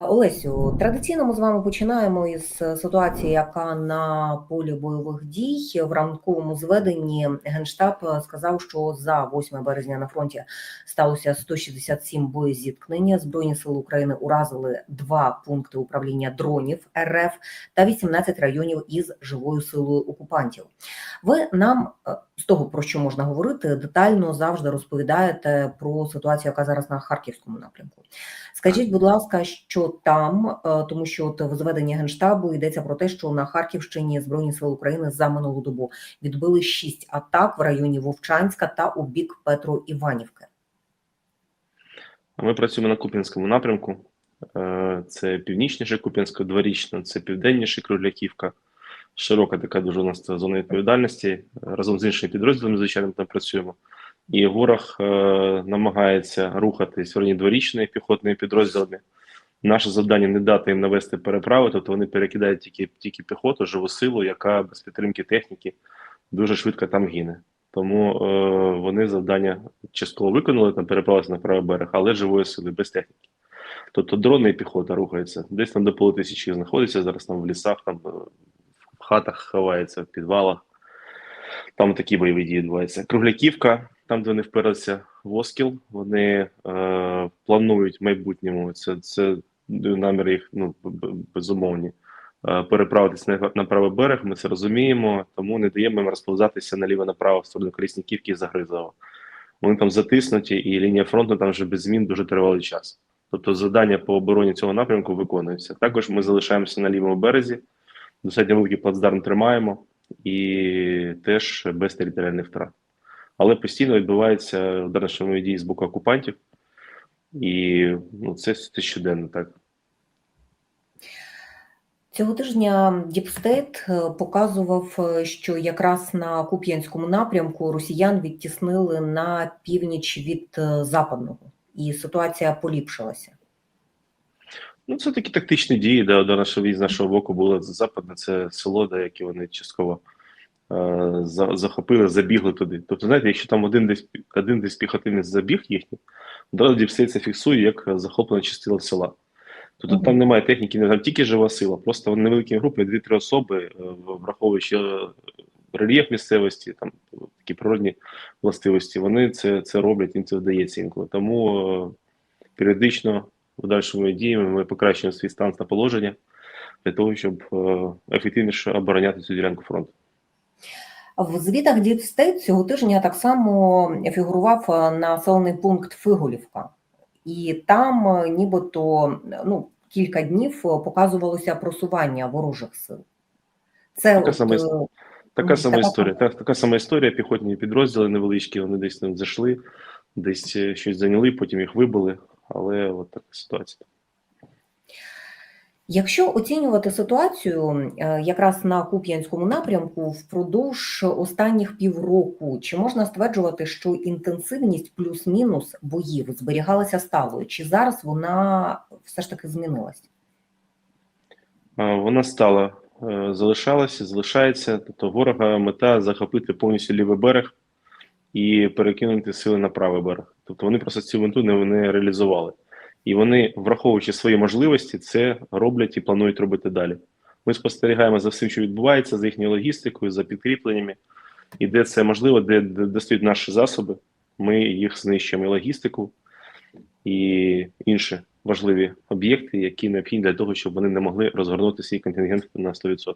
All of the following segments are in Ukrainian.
Олесю, традиційно ми з вами починаємо із ситуації, яка на полі бойових дій в ранковому зведенні генштаб сказав, що за 8 березня на фронті сталося 167 боєзіткнень. Збройні сили України уразили два пункти управління дронів РФ та 18 районів із живою силою окупантів. Ви нам е, з того про що можна говорити, детально завжди розповідаєте про ситуацію, яка зараз на харківському напрямку. Скажіть, будь ласка, що там, е, тому що от в зведенні генштабу йдеться про те, що на Харківщині Збройні сили України за минулу добу відбили шість атак в районі Вовчанська та у бік Петро Іванівки. Ми працюємо на Куп'янському напрямку. Е, Це північніше Куп'янська, дворічна, це південніше Кругляківка. Широка така дуже у нас зона відповідальності. Разом з іншими підрозділами, звичайно, там працюємо. І ворог е, намагається рухатись в районі дворічної піхотної підрозділами. Наше завдання не дати їм навести переправи, тобто вони перекидають тільки, тільки піхоту, живу силу, яка без підтримки техніки дуже швидко там гине. Тому е, вони завдання частково виконали, там переправилися на правий берег, але живої сили, без техніки. Тобто дрони і піхота рухаються. Десь там до полутисячі знаходиться, зараз там в лісах, там е, в хатах ховається, в підвалах. Там такі бойові дії відбуваються. Кругляківка, там, де вони вперлися в Оскіл, вони е, планують в майбутньому. Це, це наміри їх ну, безумовні. Е, переправитися на, на правий берег, ми це розуміємо, тому не даємо їм розповзатися наліво-направо в сторону Колісніківки і Загризова. Вони там затиснуті, і лінія фронту там вже без змін дуже тривалий час. Тобто завдання по обороні цього напрямку виконуються. Також ми залишаємося на лівому березі, достатньо великий плацдарм тримаємо і теж без територіальних втрат. Але постійно відбуваються ударно дії з боку окупантів, і ну, це, це щоденно так. Цього тижня Діпстейт показував, е, що якраз на Куп'янському напрямку росіян відтіснили на північ від е, западного, і ситуація поліпшилася. Ну, це такі тактичні дії, де до нашого з нашого боку було западне, це село, де які вони частково е, захопили, забігли туди. Тобто, знаєте, якщо там один десь один десь піхотинець забіг їхній, одразу все це фіксує як захоплена частина села. Тобто Мгм. там немає техніки, там тільки жива сила, просто невеликі групи, дві-три особи, е, враховуючи е, рельєф місцевості, там такі природні властивості, вони це, це роблять, їм це вдається інколи. Тому е, періодично подальшими діями ми покращуємо свій стан та положення для того, щоб е, ефективніше обороняти цю ділянку фронту. В звітах Діпстейт цього тижня так само фігурував е, населений пункт Фиголівка, і там е, нібито ну, кілька днів е, показувалося просування ворожих сил. Це Така от, сама Така сама така історія. Так, така сама історія. Піхотні підрозділи невеличкі, вони десь там зайшли, десь щось зайняли, потім їх вибили. Але от така ситуація. Якщо оцінювати ситуацію е, якраз на Куп'янському напрямку впродовж останніх півроку, чи можна стверджувати, що інтенсивність плюс-мінус боїв зберігалася сталою, чи зараз вона все ж таки змінилась? Вона стала, е, залишалася, залишається. Тобто ворога мета захопити повністю лівий берег і перекинути сили на правий берег. Тобто вони просто цю мету не, не реалізували. І вони, враховуючи свої можливості, це роблять і планують робити далі. Ми спостерігаємо за всім, що відбувається, за їхньою логістикою, за підкріпленнями. І де це можливо, де, де, де стоять наші засоби, ми їх знищуємо і логістику і інші важливі об'єкти, які необхідні для того, щоб вони не могли розгорнути свій контингент на 100%.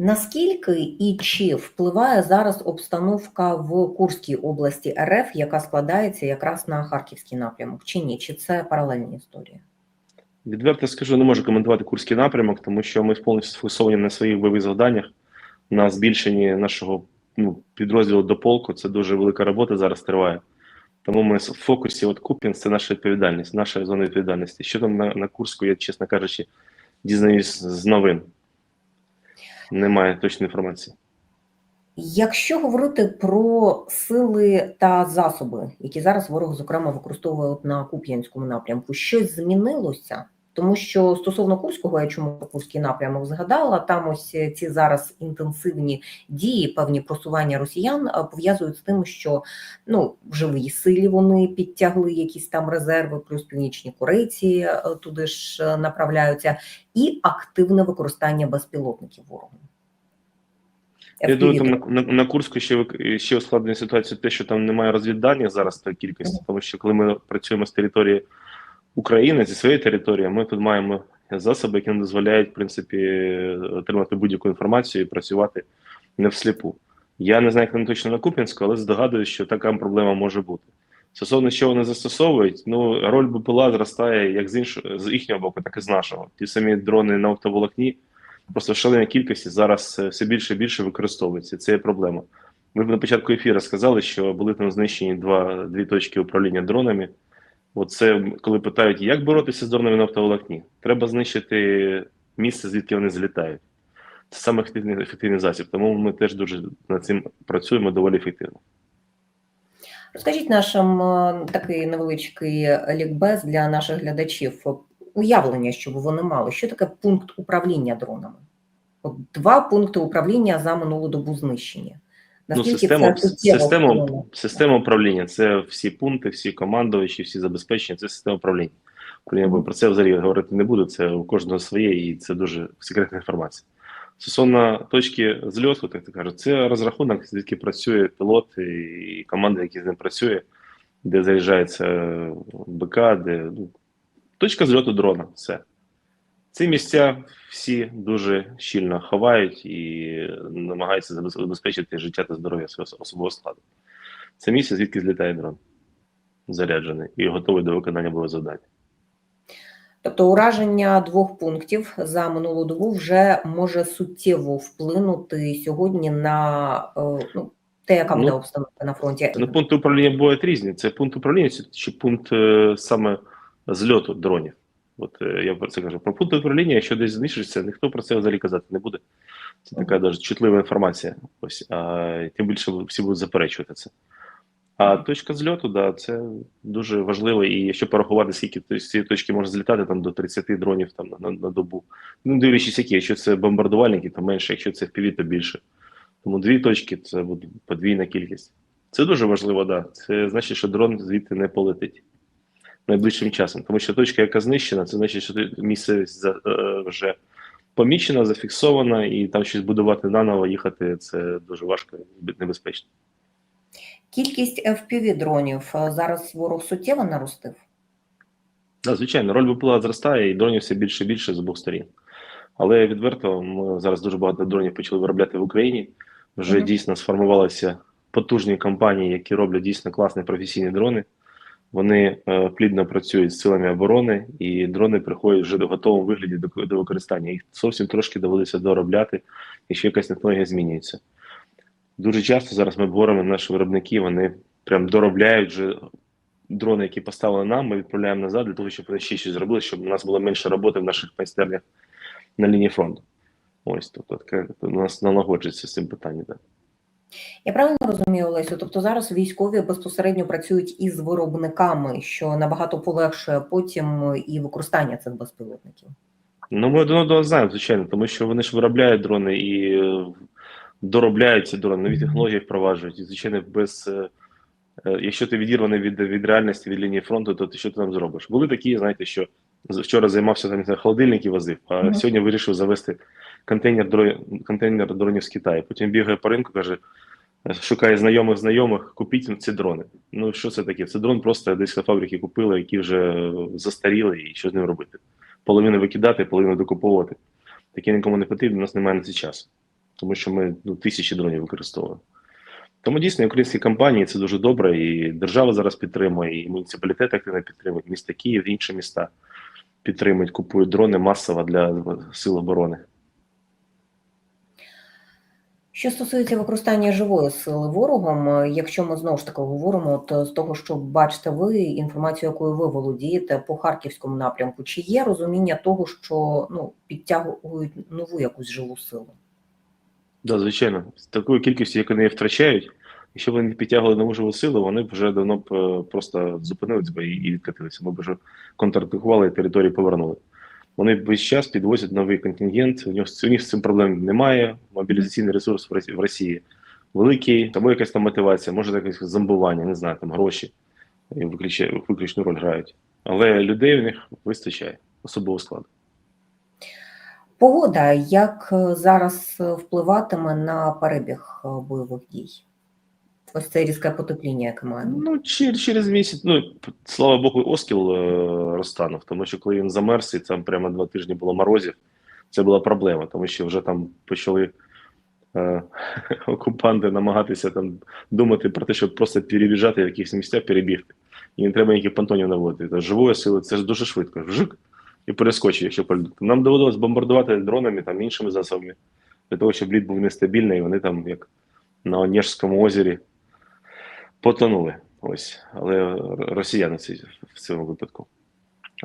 Наскільки і чи впливає зараз обстановка в Курській області РФ, яка складається якраз на Харківський напрямок, чи ні? Чи це паралельні історії? Відверто скажу, не можу коментувати курський напрямок, тому що ми повністю сфокусовані на своїх бойових завданнях, на збільшенні нашого ну, підрозділу до полку. Це дуже велика робота зараз триває. Тому ми в фокусі, от Куп'янськ – це наша відповідальність, наша зона відповідальності. Що там на, на Курську, я, чесно кажучи, дізнаюсь з новин. Немає точної інформації. Якщо говорити про сили та засоби, які зараз ворог, зокрема, використовує на Куп'янському напрямку, щось змінилося? Тому що стосовно Курського, я чому Курський напрямок згадала, там ось ці зараз інтенсивні дії, певні просування росіян е, пов'язують з тим, що ну в живій силі вони підтягли якісь там резерви, плюс північні корейці е, туди ж е, направляються, і активне використання безпілотників ворогом. Я думаю, там на, на, на Курську ще ще ускладнює ситуацію те, що там немає розвідданих зараз та кількості, тому що коли ми працюємо з території України зі своєї території, ми тут маємо засоби, які нам дозволяють в принципі отримати будь-яку інформацію і працювати не всліпу. Я не знаю, як там точно на Куп'янську, але здогадуюсь, що така проблема може бути. Стосовно чого вони застосовують, ну роль БПЛА зростає як з іншого з їхнього боку, так і з нашого. Ті самі дрони на оптоволокні просто в шаленій кількості зараз е, все більше і більше використовуються. Це є проблема. Ми на початку ефіру сказали, що були там знищені два дві точки управління дронами. Оце коли питають, як боротися з дронами на оптоволокні, треба знищити місце, звідки вони злітають. Це саме ефективний, ефективний засіб. Тому ми теж дуже над цим працюємо доволі ефективно. Розкажіть нашим е, такий невеличкий лікбез для наших глядачів. Уявлення, щоб вони мали, що таке пункт управління дронами? От два пункти управління за минулу добу Ну, система, суттєво система, система управління це всі пункти, всі командувачі, всі забезпечення, це система управління. Управління Про це взагалі говорити не буду. Це у кожного своє, і це дуже секретна інформація. Стосовно точки зльоту, так то кажуть, це розрахунок, звідки працює пілот і команда, які з ним працює, де заряджається БК, де ну, точка зльоту дрона. Все. Ці місця всі дуже щільно ховають і намагаються забезпечити життя та здоров'я свого особового складу. Це місце, звідки злітає дрон, заряджений і готовий до виконання бойового завдання. Тобто ураження двох пунктів за минулу добу вже може суттєво вплинути сьогодні на е, ну, те, яка буде Ну, обстановка на фронті. Ну, пункти управління бувають різні. Це пункт управління чи, чи пункт е, саме зльоту дронів. От е, я про це кажу. Про пункт управління, якщо десь знищишся, ніхто про це взагалі казати не буде. Це така дуже чутлива інформація. Ось, а, тим більше всі будуть заперечувати це. А точка зльоту, да, це дуже важливо. І якщо порахувати, скільки то- з цієї точки може злітати там до 30 дронів там на, на, на добу. Ну, дивлячись, які, якщо це бомбардувальники, то менше, якщо це FPV, то більше. Тому дві точки це буде подвійна кількість. Це дуже важливо, да. Це значить, що дрон звідти не полетить найближчим часом. Тому що точка, яка знищена, це значить, що місцевість е, вже помічена, зафіксована, і там щось будувати наново, їхати це дуже важко і небезпечно. Кількість FPV дронів е, зараз ворог суттєво наростив. Да, звичайно, роль БПЛА зростає, і дронів все більше і більше з обох сторін. Але відверто, ми зараз дуже багато дронів почали виробляти в Україні. Вже Мгм. дійсно сформувалися потужні компанії, які роблять дійсно класні професійні дрони. Вони е, плідно працюють з силами оборони, і дрони приходять вже до готовому вигляді до, до використання. Їх зовсім трошки доводиться доробляти, якщо якась технологія змінюється. Дуже часто зараз ми говоримо, наші виробники вони прям доробляють вже дрони, які поставили нам, ми відправляємо назад для того, щоб вони ще щось зробили, щоб у нас було менше роботи в наших майстернях на лінії фронту. Ось тобто у нас налагоджується з цим питанням. Я правильно розумію, Олесю? Тобто зараз військові безпосередньо працюють із виробниками, що набагато полегшує потім і використання цих безпілотників. Ну, ми один одного знаємо, звичайно, тому що вони ж виробляють дрони і е, доробляють ці дрони, нові технології впроваджують. І, звичайно, без. е, е, Якщо ти відірваний від, від реальності, від лінії фронту, то ти що ти там зробиш? Були такі, знаєте, що вчора займався там не знаю, холодильники возив, а Мгм. сьогодні вирішив завести контейнер, дро- контейнер дронів з Китаю. Потім бігає по ринку, каже, шукає знайомих знайомих, купіть ці дрони. Ну що це таке? Це дрон просто десь на фабрики купили, які вже застаріли, і що з ним робити? Половину викидати, половину докуповувати. Таке нікому не потрібно, у нас немає на це часу. Тому що ми ну, тисячі дронів використовуємо. Тому дійсно українські компанії це дуже добре, і держава зараз підтримує, і муніципалітети активно підтримують, місто Київ, інші міста підтримують, купують дрони масово для сил оборони. Що стосується використання живої сили ворогом, е, якщо ми знову ж таки говоримо от е, з того, що бачите ви інформацію, якою ви володієте по харківському напрямку, чи є розуміння того, що ну підтягують нову якусь живу силу? Да, звичайно, з такою кількістю, як вони втрачають, якщо вони підтягували нову живу силу, вони б вже давно б е, просто би і відкатилися. Ми б вже контратакували і територію повернули. Вони весь час підвозять новий контингент. У них, у них з цим проблем немає. Мобілізаційний ресурс в Росії, великий, або якась там мотивація, може якесь зомбування, не знаю, там гроші і виключ- виключну роль грають. Але людей у них вистачає особового складу. Погода як е, зараз е, впливатиме на перебіг е, бойових дій? Ось це різке потепління, маємо. Ну, через, через місяць, ну, слава Богу, Оскіл е, розтанув, тому що коли він замерз, і там прямо два тижні було морозів, це була проблема, тому що вже там почали е, окупанти намагатися там думати про те, щоб просто переїжджати в якісь місця, перебігти. І не треба ніяких понтонів наводити. Це живої сили, це ж дуже швидко. Жик і перескочить, якщо полюдати. Нам доводилось бомбардувати дронами там іншими засобами, для того, щоб лід був нестабільний, і вони там, як на Онежському озері, потонули. Ось, але росіяни в цьому випадку.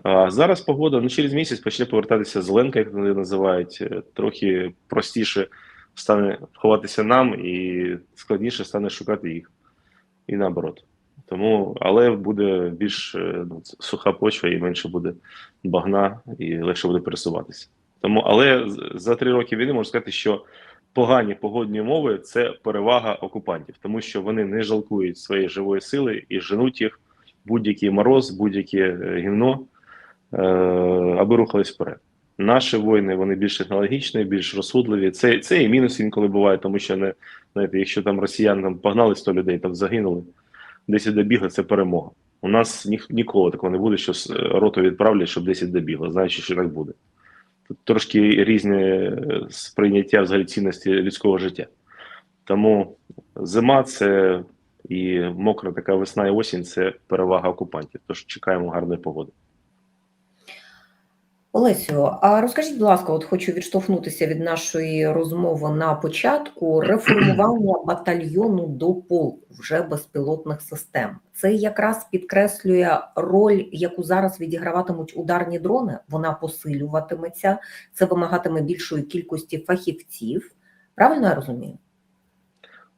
А зараз погода ну, через місяць почне повертатися зеленка, як вони називають. Е, Трохи простіше стане ховатися нам, і складніше стане шукати їх. І наоборот. Тому, але буде більш е, ну, суха почва і менше буде багна, і легше буде пересуватися. Тому, але за три роки війни можу сказати, що погані погодні умови це перевага окупантів, тому що вони не жалкують своєї живої сили і женуть їх будь-який мороз, будь-яке е, гівно, е, аби рухались вперед. Наші воїни вони більш технологічні, більш розсудливі. Це, це і мінус інколи буває, тому що не знаєте, якщо там росіян там погнали 100 людей, там загинули, десь добігли, це перемога. У нас ні, ніколи такого не буде, що е, роту відправлять, щоб 10 добігло, знаючи, що так буде. Трошки різне е, сприйняття взагалі цінності людського життя. Тому зима це і мокра така весна і осінь це перевага окупантів. Тож чекаємо гарної погоди. Олесю, а розкажіть, будь ласка, от хочу відштовхнутися від нашої розмови на початку реформування батальйону до полку вже безпілотних систем. Це якраз підкреслює роль, яку зараз відіграватимуть ударні дрони. Вона посилюватиметься, це вимагатиме більшої кількості фахівців. Правильно я розумію?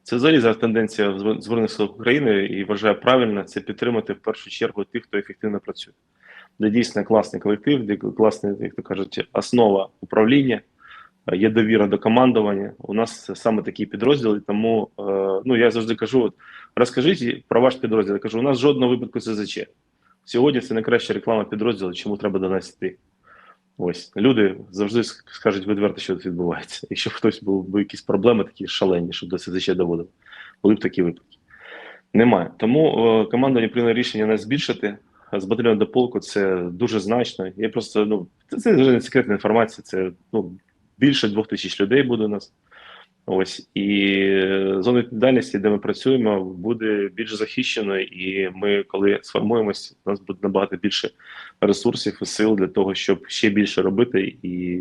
Це взагалі зараз тенденція в Збройних сил України і вважаю правильно це підтримати в першу чергу тих, хто ефективно працює. Де дійсно класний колектив, де класна, як то кажуть, основа управління, е, є довіра до командування. У нас саме такі підрозділи. Тому е, ну я завжди кажу: от, розкажіть про ваш підрозділ. Я кажу, у нас жодного випадку СЗЧ. Сьогодні це найкраща реклама підрозділу, чому треба до нас йти. Ось люди завжди скажуть відверто, що тут відбувається. Якщо хтось був би якісь проблеми такі шалені, щоб до СЗЧ доводив, були б такі випадки. Немає. Тому е, командування прийняло рішення нас збільшити. З батальйону до полку це дуже значно. Я просто ну це, це вже не секретна інформація. Це ну більше двох тисяч людей буде у нас. Ось і е, зона відповідальності, де ми працюємо, буде більш захищеною, і ми, коли сформуємось, у нас буде набагато більше ресурсів і сил для того, щоб ще більше робити і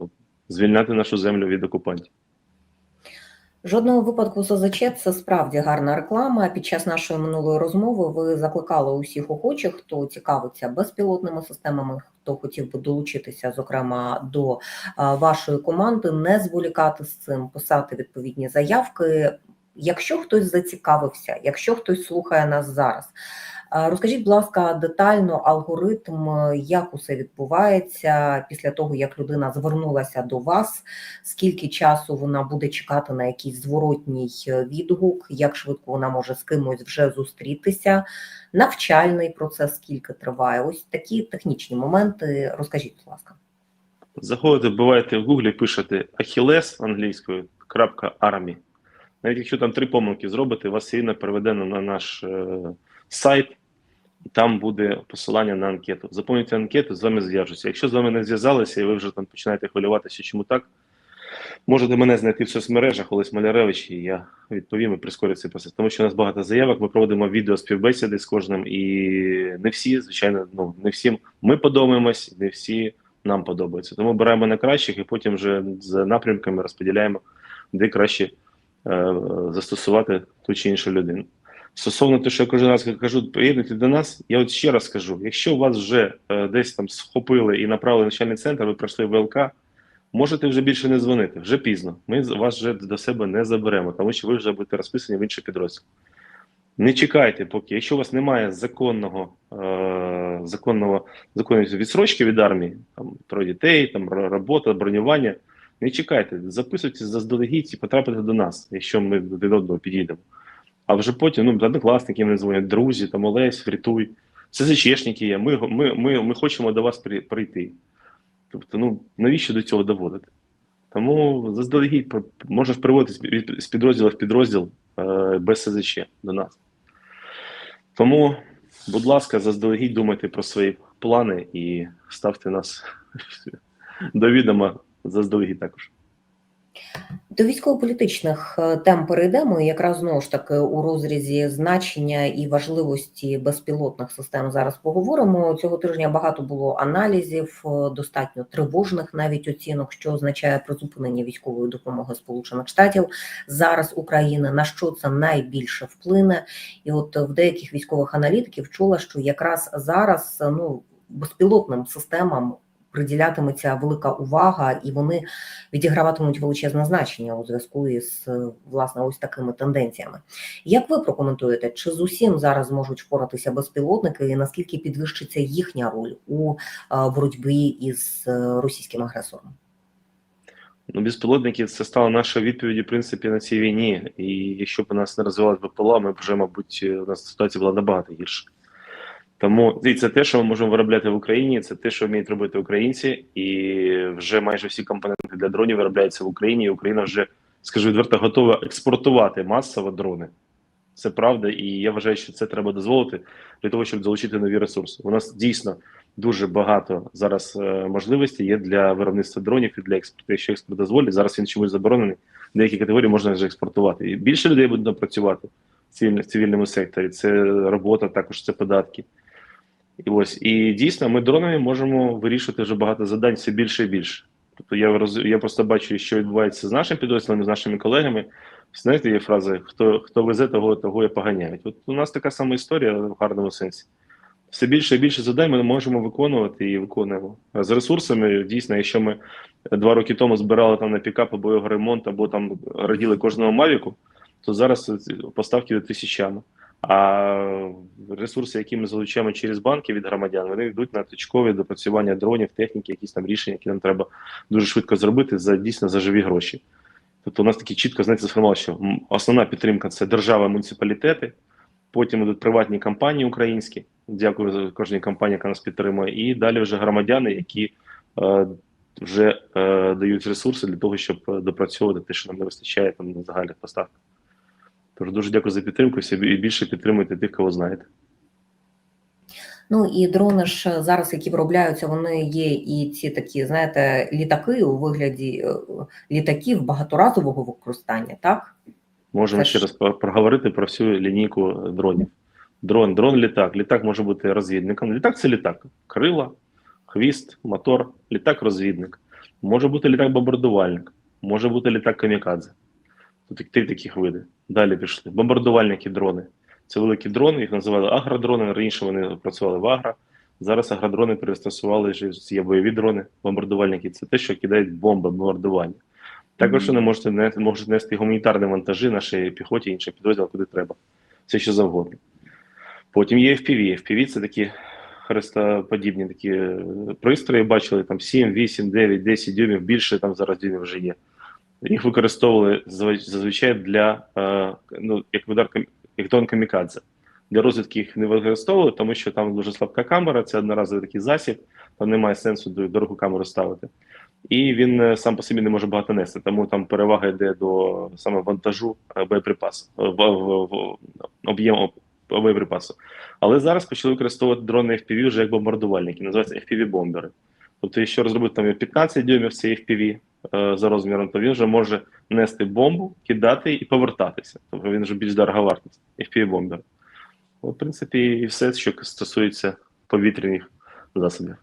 ну, звільняти нашу землю від окупантів. Жодного випадку СЗЧ – це справді гарна реклама. Під час нашої минулої розмови ви закликали усіх охочих, хто цікавиться безпілотними системами, хто хотів би долучитися, зокрема до вашої команди, не зволікати з цим, писати відповідні заявки. Якщо хтось зацікавився, якщо хтось слухає нас зараз, розкажіть, будь ласка, детально алгоритм, як усе відбувається після того, як людина звернулася до вас, скільки часу вона буде чекати на якийсь зворотній е, відгук, як швидко вона може з кимось вже зустрітися, навчальний процес скільки триває. Ось такі технічні моменти. Розкажіть, будь ласка. Заходите, вбиваєте в гуглі, пишете Achilles англійською крапка армі. Навіть якщо там три помилки зробите, вас все рівно на наш е, сайт, і там буде посилання на анкету. Заповнюйте анкету, з вами зв'яжуться. Якщо з вами не зв'язалися і ви вже там починаєте хвилюватися, чому так, можете мене знайти в соцмережах Олесь Маляревич, і я відповім і прискорю цей процес. Тому що у нас багато заявок, ми проводимо відео співбесіди з кожним, і не всі, звичайно, ну не всім ми подобаємось, не всі нам подобаються. Тому беремо найкращих і потім вже з напрямками розподіляємо, де краще е, застосувати ту чи іншу людину. Стосовно того, що я кожен раз кажу, приєднуйте до нас, я от ще раз скажу: якщо вас вже е, десь там схопили і направили в начальний центр, ви пройшли ВЛК, можете вже більше не дзвонити, вже пізно. Ми вас вже до себе не заберемо, тому що ви вже будете розписані в інший підрозділ. Не чекайте, поки якщо у вас немає законного е, законного законної відсрочки від армії, там троє дітей, там робота, бронювання. Не чекайте, записуйтесь заздалегідь і потрапите до нас, якщо ми до одного підійдемо. А вже потім ну, однокласники мене дзвонять, друзі, там Олесь, Врятуй, СЗЧшники є. Ми, ми, ми, ми хочемо до вас при- прийти. Тобто, ну навіщо до цього доводити? Тому заздалегідь можеш приводити з підрозділу в підрозділ е, без СЗЧ до нас. Тому, будь ласка, заздалегідь думайте про свої плани і ставте нас до відома заздалегідь також. До військово-політичних е, тем перейдемо. Якраз знову ж таки у розрізі значення і важливості безпілотних систем зараз поговоримо. Цього тижня багато було аналізів, е, достатньо тривожних навіть оцінок, що означає призупинення військової допомоги Сполучених Штатів зараз України. На що це найбільше вплине? І от в деяких військових аналітиків чула, що якраз зараз е, ну безпілотним системам приділятиметься велика увага, і вони відіграватимуть величезне значення у зв'язку із е, власне ось такими тенденціями. Як ви прокоментуєте, чи з усім зараз зможуть впоратися безпілотники, і наскільки підвищиться їхня роль у е, боротьбі із е, російським агресором? Ну, безпілотники це стало нашою відповіддю, в принципі, на цій війні. І якщо б у нас не розвивалась БПЛА, ми б вже, мабуть, у нас ситуація була набагато гірша. Тому і це те, що ми можемо виробляти в Україні, це те, що вміють робити українці, і вже майже всі компоненти для дронів виробляються в Україні. І Україна вже, скажу відверто, готова експортувати масово дрони. Це правда, і я вважаю, що це треба дозволити для того, щоб залучити нові ресурси. У нас дійсно дуже багато зараз е, можливостей є для виробництва дронів і для експорту. Якщо експорт дозволить, зараз він чомусь заборонений. Деякі категорії можна вже експортувати. І більше людей буде працювати в цивільному секторі. Це робота, також це податки. І ось і дійсно ми дронами можемо вирішувати вже багато завдань все більше і більше. Тобто я роз... я просто бачу, що відбувається з нашим підрозділом, з нашими колегами. Знаєте, є фраза: хто хто везе, того того і поганяють. От у нас така сама історія в гарному сенсі. Все більше і більше завдань ми можемо виконувати і виконуємо. З ресурсами, дійсно, якщо ми два роки тому збирали там на пікап або його ремонт, або там раділи кожному мавіку, то зараз поставки тисячами. А ресурси, які ми залучаємо через банки від громадян, вони йдуть на точкове допрацювання дронів, техніки, якісь там рішення, які нам треба дуже швидко зробити за дійсно за живі гроші. Тобто у нас такі чітко знаєте, сформували, що основна підтримка це держава, муніципалітети, потім йдуть приватні компанії українські. Дякую за кожній компанії, яка нас підтримує, і далі вже громадяни, які е, вже е, дають ресурси для того, щоб е, допрацьовувати те, що нам не вистачає там на загальних поставках. Тож дуже дякую за підтримку і більше підтримуйте тих, кого знаєте. Ну і дрони ж зараз, які виробляються, вони є і ці такі, знаєте, літаки у вигляді е, літаків багаторазового використання, так? Можемо Це ще ж- раз проговорити про всю лінійку дронів. Дрон, дрон, літак. Літак може бути розвідником. Літак це літак. Крила, хвіст, мотор, літак-розвідник. Може бути літак-бомбардувальник, може бути літак камікадзе. Тут три таких види. Далі пішли. Бомбардувальники дрони. Це великі дрони, їх називали агродрони. Раніше вони працювали в агро. Зараз агродрони перестосували вже є бойові дрони, бомбардувальники. Це те, що кидають бомби, бомбардування. Також вони можуть нести, можуть нести гуманітарні вантажі нашій піхоті, іншим підрозділам, куди треба. Все що завгодно. Потім є FPV. FPV це такі хрестоподібні такі пристрої, бачили там 7, 8, 9, 10 дюймів, більше там зараз дюймів вже є. Їх використовували зазвичай для е, ну, як удар як дрон камікадзе. Для розвідки їх не використовували, тому що там дуже слабка камера, це одноразовий такий засіб, там немає сенсу дорогу камеру ставити. І він е, сам по собі не може багато нести, тому там перевага йде до саме вантажу е, боєприпасу, об'єму боєприпасу. Але зараз почали використовувати дрони FPV вже як бомбардувальники, називаються FPV-бомбери. Тобто, якщо розробити там 15 дюймів цей FPV за розміром, то він вже може нести бомбу, кидати і повертатися. Тобто він вже більш дороговартість. і бомбер в принципі, і все, що стосується повітряних засобів.